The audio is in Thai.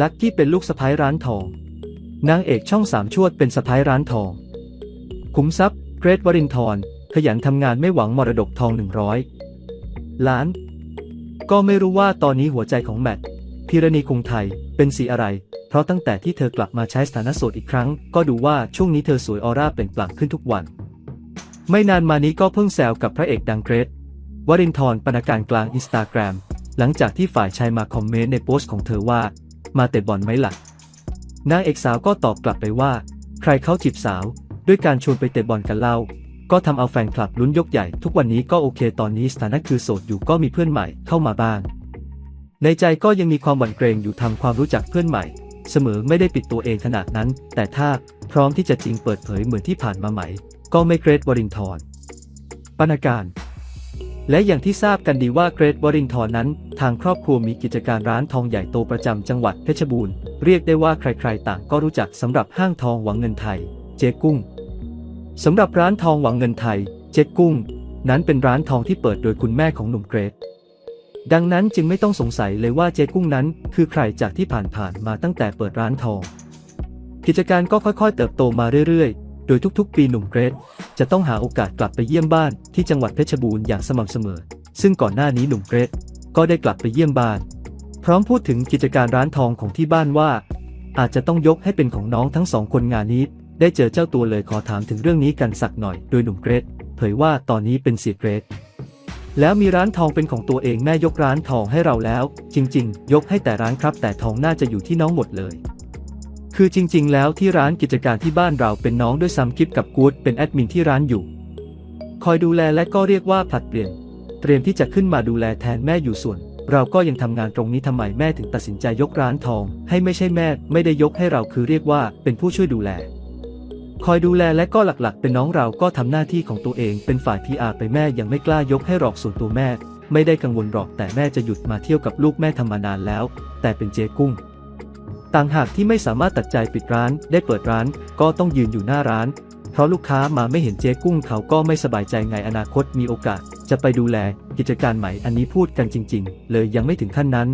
ลักกี้เป็นลูกสะพ้ายร้านทอง นางเอกช่องสามชวดเป็นสะพ้ายร้านทอง ขุมทรัพย์ เกรทวรินทร์ขยันทำงานไม่หวังมรดกทองหนึ่งร้อยล้าน ก็ไม่รู้ว่าตอนนี้หัวใจของแมทพิรณีคงไทยเป็นสีอะไร เพราะตั้งแต่ที่เธอกลับมาใช้สถานะโสดอีกครั้ง ก็ดูว่าช่วงนี้เธอสวยออร่าเปล่งปลั่งขึ้นทุกวัน ไม่นานมานี้ก็เพิ่งแซวกับพระเอกดังเกรทวรินทร์ปนาการกลางอินสตาแกรมหลังจากที่ฝ่ายชายมาคอมเมนต์ในโพสต์ของเธอว่า มาเตะบอลไหมล่ะ นางเอกสาวก็ตอบกลับไปว่า ใครเขาจีบสาว ด้วยการชวนไปเตะบอลกันเล่า ก็ทำเอาแฟนคลับลุ้นยกใหญ่ ทุกวันนี้ก็โอเคตอนนี้สถานะคือโสดอยู่ก็มีเพื่อนใหม่เข้ามาบ้าง ในใจก็ยังมีความหวั่นเกรงอยู่ทำความรู้จักเพื่อนใหม่ เสมอไม่ได้ปิดตัวเองขนาดนั้น แต่ถ้าพร้อมที่จะจริงเปิดเผยเหมือนที่ผ่านมาใหม่ก็ไม่เกรทวรินทร์ปนาการ และอย่างที่ทราบกันดีว่าเกรทวรินทร์นั้น ทางครอบครัวมีกิจการร้านทองใหญ่โตประจำจังหวัดเพชรบูรณ์เรียกได้ว่าใครๆ ต่างก็รู้จักสำหรับห้างทองหวังเงินไทย เจ๊กุ้งสำหรับร้านทองหวังเงินไทย เจ๊กุ้ง นั้นเป็นร้านทองที่เปิดโดยคุณแม่ของหนุ่มเกรทดังนั้นจึงไม่ต้องสงสัยเลยว่าเจ๊กุ้งนั้น คือใครจากที่ผ่านๆมาตั้งแต่เปิดร้านทอง กิจการก็ค่อยๆ เติบโตมาเรื่อยๆ โดยทุกๆ ปีหนุ่มเกรทจะต้องหาโอกาสกลับไปเยี่ยมบ้านที่จังหวัดเพชรบูรณ์อย่างสม่ำเสมอ ซึ่งก่อนหน้านี้หนุ่มเกรทก็ได้กลับไปเยี่ยมบ้าน พร้อมพูดถึงกิจการร้านทองของที่บ้านว่า อาจจะต้องยกให้เป็นของน้องทั้งสองคนงานนี้ ได้เจอเจ้าตัวเลยขอถามถึงเรื่องนี้กันสักหน่อย โดยหนุ่มเกรทเผยว่าตอนนี้เป็นเสียเกรทแล้วมีร้านทองเป็นของตัวเองแม่ยกร้านทองให้เราแล้ว จริง ๆ ยกให้แต่ร้านครับ แต่ทองน่าจะอยู่ที่น้องหมดเลย คือจริง ๆ แล้วที่ร้านกิจการที่บ้านเราเป็นน้องด้วยซ้ำกิฟกับกู๊ดเป็นแอดมินที่ร้านอยู่ คอยดูแลและก็เรียกว่าผลัดเปลี่ยน เตรียมที่จะขึ้นมาดูแลแทนแม่อยู่ส่วน เราก็ยังทำงานตรงนี้ทำไมแม่ถึงตัดสินใจยกร้านทอง ให้ไม่ใช่แม่ไม่ได้ยกให้เราคือเรียกว่าเป็นผู้ช่วยดูแล คอยดูแลและก็หลักๆ เป็นน้องเราก็ทำหน้าที่ของตัวเองเป็นฝ่าย PR ไปแม่ยังไม่กล้ายกให้หรอกส่วนตัวแม่ ไม่ได้กังวลหรอกแต่แม่จะหยุดมาเที่ยวกับลูกแม่ทำมานานแล้ว แต่เป็นเจ๊กุ้ง ต่างหากที่ไม่สามารถตัดใจปิดร้านได้เปิดร้านก็ต้องยืนอยู่หน้าร้าน เพราะลูกค้ามาไม่เห็นเจ๊กุ้งเขาก็ไม่สบายใจไงอนาคตมีโอกาส จะไปดูแลกิจการใหม่อันนี้พูดกันจริง ๆ เลยยังไม่ถึงขั้นนั้น